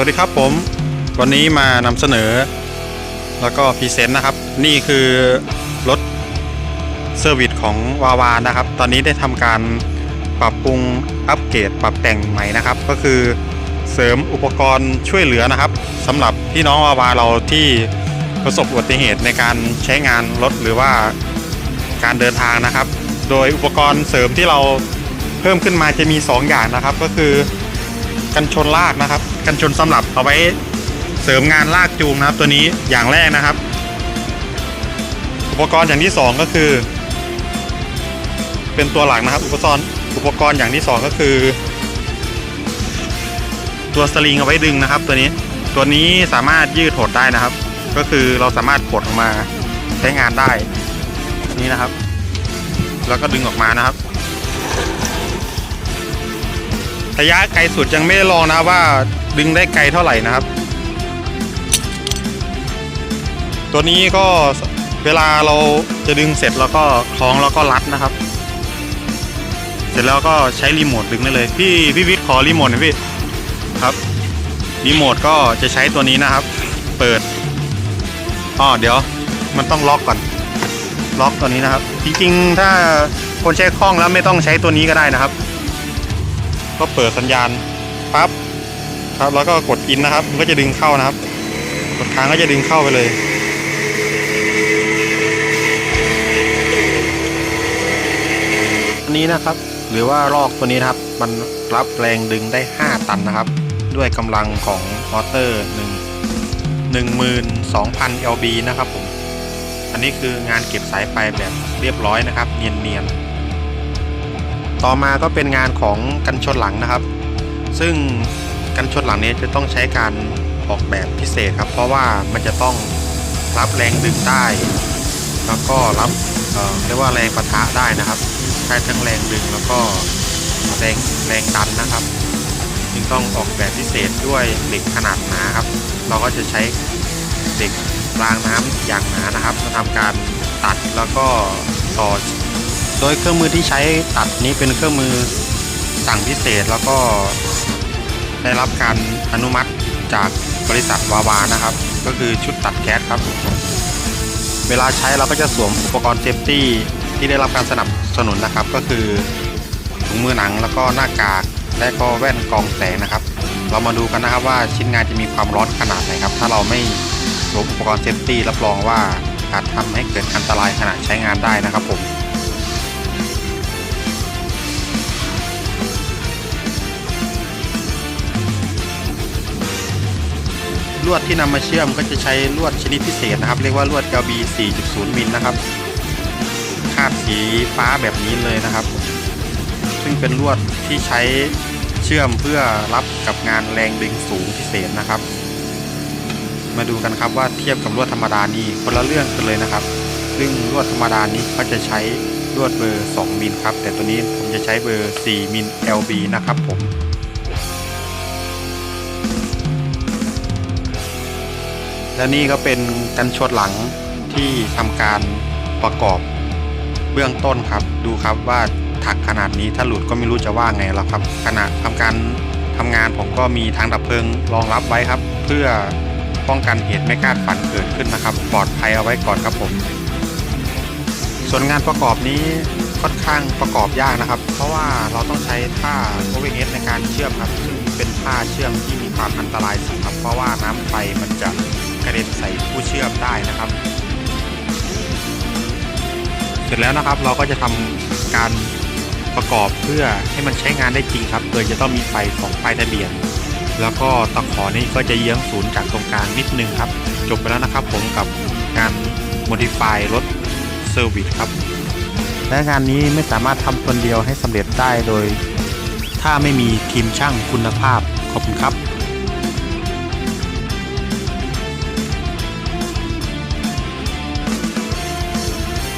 วัสดีครับผม วันนี้มานำเสนอ แล้วก็พรีเซนต์นะครับ นี่คือรถเซอร์วิสของวาวานะครับ ตอนนี้ได้ทำการปรับปรุงอัปเกรดปรับแต่งใหม่นะครับ ก็คือเสริมอุปกรณ์ช่วยเหลือนะครับสำหรับพี่น้องวาวาเราที่ประสบอุบัติเหตุในการใช้งานรถหรือว่าการเดินทางนะครับ โดยอุปกรณ์เสริมที่เราเพิ่มขึ้นมาจะมี 2 อย่างนะครับ ก็คือ กันชนลากนะครับ กันชนสำหรับเอาไว้เสริมงานลากจูงนะครับ ตัวนี้อย่างแรกนะครับ อุปกรณ์อย่างที่สองก็คือ เป็นตัวหลักนะครับ อุปกรณ์อุปกรณ์อย่างที่สองก็คือ ตัวสลิงเอาไว้ดึงนะครับ ตัวนี้ตัวนี้สามารถยืดหดได้นะครับ ก็คือเราสามารถกดออกมาใช้งานได้นี่นะครับ แล้วก็ดึงออกมานะครับ ระยะไกลสุดยังไม่ได้ลองนะว่าดึงได้ไกลเท่าไหร่นะครับ ตัวนี้ก็เวลาเราจะดึงเสร็จแล้วก็คล้องแล้วก็รัดนะครับ เสร็จแล้วก็ใช้รีโมทดึงได้เลย พี่พี่วิทย์ขอรีโมทหน่อยพี่ครับรีโมทก็จะใช้ตัวนี้นะครับ เปิดอ๋อเดี๋ยวมันต้องล็อกก่อน ล็อกตัวนี้นะครับ จริงๆ ถ้าคนใช้คล่องแล้วไม่ต้องใช้ตัวนี้ก็ได้นะครับ ก็เปิดสัญญาณปั๊บครับแล้วก็กดอินนะครับ มันก็จะดึงเข้านะครับ กดค้างก็จะดึงเข้าไปเลยอันนี้นะครับ หรือว่าลอกตัวนี้นะครับมันรับแรงดึงได้ 5 ตันนะครับ ด้วยกำลังของมอเตอร์1 12,000 lb นะครับผม อันนี้คืองานเก็บสายไฟแบบเรียบร้อยนะครับ เนียนๆ ต่อมาก็เป็นงานของกันชนหลังนะครับ ซึ่งกันชนหลังนี้จะต้องใช้การออกแบบพิเศษครับ เพราะว่ามันจะต้องรับแรงดึงได้ แล้วก็รับเเรียกว่าแรงปะทะได้นะครับใช้ทั้งแรงดึงแล้วก็แรงแรงดันนะครับ จึงต้องออกแบบพิเศษด้วยเหล็กขนาดหนาครับ เราก็จะใช้เหล็กรางน้ำอย่างหนานะครับมาทำการตัดแล้วก็ต่อ โดยเครื่องมือที่ใช้ตัดนี้เป็นเครื่องมือสั่งพิเศษแล้วก็ได้รับการอนุมัติจากบริษัทวาวานะครับ ก็คือชุดตัดแก๊สครับ เวลาใช้เราก็จะสวมอุปกรณ์เซฟตี้ที่ได้รับการสนับสนุนนะครับ ก็คือถุงมือหนังแล้วก็หน้ากากและก็แว่นกรองแสงนะครับ เรามาดูกันนะครับว่าชิ้นงานจะมีความร้อนขนาดไหนครับ ถ้าเราไม่สวมอุปกรณ์เซฟตี้รับรองว่าอาจทำให้เกิดอันตรายขณะใช้งานได้นะครับผม ลวดที่นำมาเชื่อมก็จะใช้ลวดชนิดพิเศษนะครับ เรียกว่าลวด LB 4.0 มิลนะครับ คาดสีฟ้าแบบนี้เลยนะครับ ซึ่งเป็นลวดที่ใช้เชื่อมเพื่อรับกับงานแรงดึงสูงพิเศษนะครับ มาดูกันครับว่าเทียบกับลวดธรรมดานี่คนละเรื่องกันเลยนะครับ ซึ่งลวดธรรมดานี้เขาจะใช้ลวดเบอร์ 2 มิลครับ แต่ตัวนี้ผมจะใช้เบอร์ 4 มิล LB นะครับผม และนี่ก็เป็นกันชนหลังที่ทำการประกอบเบื้องต้นครับ ดูครับว่าถักขนาดนี้ถ้าหลุดก็ไม่รู้จะว่าไงแล้วครับ ขณะทำการทำงานผมก็มีทางดับเพลิงรองรับไว้ครับ เพื่อป้องกันเหตุไม่คาดฝันเกิดขึ้นนะครับ ปลอดภัยเอาไว้ก่อนครับผม ส่วนงานประกอบนี้ค่อนข้างประกอบยากนะครับ เพราะว่าเราต้องใช้ท่า OVS ในการเชื่อมครับซึ่งเป็นท่าเชื่อมที่มีความอันตรายสูงครับ เพราะว่าน้ำไฟมันจะ ระเด็นใส่ผู้เชื่อมได้นะครับ เสร็จแล้วนะครับเราก็จะทำการประกอบเพื่อให้มันใช้งานได้จริงครับ โดยจะต้องมีไฟของป้ายทะเบียน แล้วก็ตะขอนี่ก็จะเยื้องศูนย์จากตรงกลางนิดนึงครับ จบไปแล้วนะครับผมกับการ modify รถเซอร์วิสครับ และงานนี้ไม่สามารถทำคนเดียวให้สำเร็จได้โดย ถ้าไม่มีทีมช่างคุณภาพ ขอบคุณครับ